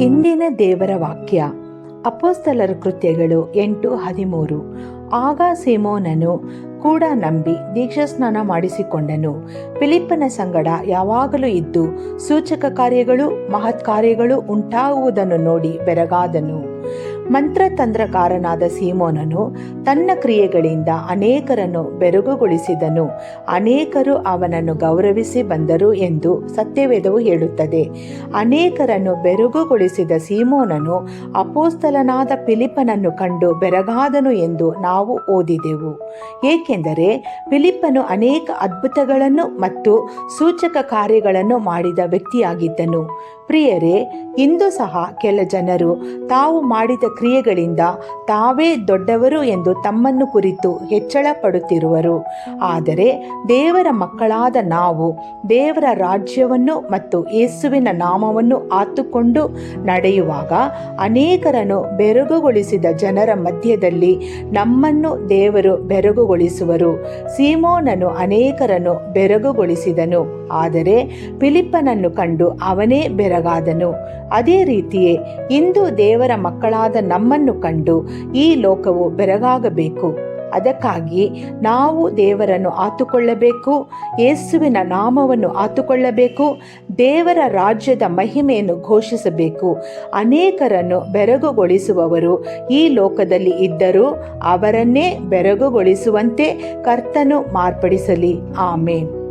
ಇಂದಿನ ದೇವರ ವಾಕ್ಯ, ಅಪೋಸ್ತಲರ ಕೃತ್ಯಗಳು ಎಂಟು ಹದಿಮೂರು. ಆಗ ಸಿಮೋನನು ಕೂಡ ನಂಬಿ ದೀಕ್ಷಾಸ್ನಾನ ಮಾಡಿಸಿಕೊಂಡನು. ಫಿಲಿಪ್ಪನ ಸಂಗಡ ಯಾವಾಗಲೂ ಇದ್ದು ಸೂಚಕ ಕಾರ್ಯಗಳು ಮಹತ್ ಕಾರ್ಯಗಳು ಉಂಟಾಗುವುದನ್ನು ನೋಡಿ ಬೆರಗಾದನು. ಮಂತ್ರತಂತ್ರಕಾರನಾದ ಸೀಮೋನನು ತನ್ನ ಕ್ರಿಯೆಗಳಿಂದ ಅನೇಕರನ್ನು ಬೆರಗುಗೊಳಿಸಿದನು. ಅನೇಕರು ಅವನನ್ನು ಗೌರವಿಸಿ ಬಂದರು ಎಂದು ಸತ್ಯವೇದವು ಹೇಳುತ್ತದೆ. ಅನೇಕರನ್ನು ಬೆರಗುಗೊಳಿಸಿದ ಸೀಮೋನನು ಅಪೋಸ್ತಲನಾದ ಫಿಲಿಪನನ್ನು ಕಂಡು ಬೆರಗಾದನು ಎಂದು ನಾವು ಓದಿದೆವು. ಏಕೆಂದರೆ ಫಿಲಿಪ್ಪನು ಅನೇಕ ಅದ್ಭುತಗಳನ್ನು ಮತ್ತು ಸೂಚಕ ಕಾರ್ಯಗಳನ್ನು ಮಾಡಿದ ವ್ಯಕ್ತಿಯಾಗಿದ್ದನು. ಪ್ರಿಯರೇ, ಇಂದು ಸಹ ಕೆಲ ಜನರು ತಾವು ಮಾಡಿದ ಕ್ರಿಯೆಗಳಿಂದ ತಾವೇ ದೊಡ್ಡವರು ಎಂದು ತಮ್ಮನ್ನು ಕುರಿತು ಹೆಚ್ಚಳ ಪಡುತ್ತಿರುವರು ಆದರೆ ದೇವರ ಮಕ್ಕಳಾದ ನಾವು ದೇವರ ರಾಜ್ಯವನ್ನು ಮತ್ತು ಯೇಸುವಿನ ನಾಮವನ್ನು ಆತುಕೊಂಡು ನಡೆಯುವಾಗ ಅನೇಕರನ್ನು ಬೆರಗುಗೊಳಿಸಿದ ಜನರ ಮಧ್ಯದಲ್ಲಿ ನಮ್ಮನ್ನು ದೇವರು ಬೆರಗುಗೊಳಿಸುವರು. ಸೀಮೋನನು ಅನೇಕರನ್ನು ಬೆರಗುಗೊಳಿಸಿದನು. ಆದರೆ ಫಿಲಿಪ್ಪನನ್ನು ಕಂಡು ಅವನೇ ಬೆರಗಾದನು. ಅದೇ ರೀತಿಯೇ ಇಂದು ದೇವರ ಮಕ್ಕಳಾದ ನಮ್ಮನ್ನು ಕಂಡು ಈ ಲೋಕವು ಬೆರಗಾಗಬೇಕು. ಅದಕ್ಕಾಗಿ ನಾವು ದೇವರನ್ನು ಆತುಕೊಳ್ಳಬೇಕು, ಯೇಸುವಿನ ನಾಮವನ್ನು ಆತುಕೊಳ್ಳಬೇಕು, ದೇವರ ರಾಜ್ಯದ ಮಹಿಮೆಯನ್ನು ಘೋಷಿಸಬೇಕು. ಅನೇಕರನ್ನು ಬೆರಗುಗೊಳಿಸುವವರು ಈ ಲೋಕದಲ್ಲಿ ಇದ್ದರೂ ಅವರನ್ನೇ ಬೆರಗುಗೊಳಿಸುವಂತೆ ಕರ್ತನು ಮಾರ್ಪಡಿಸಲಿ. ಆಮೇನ್.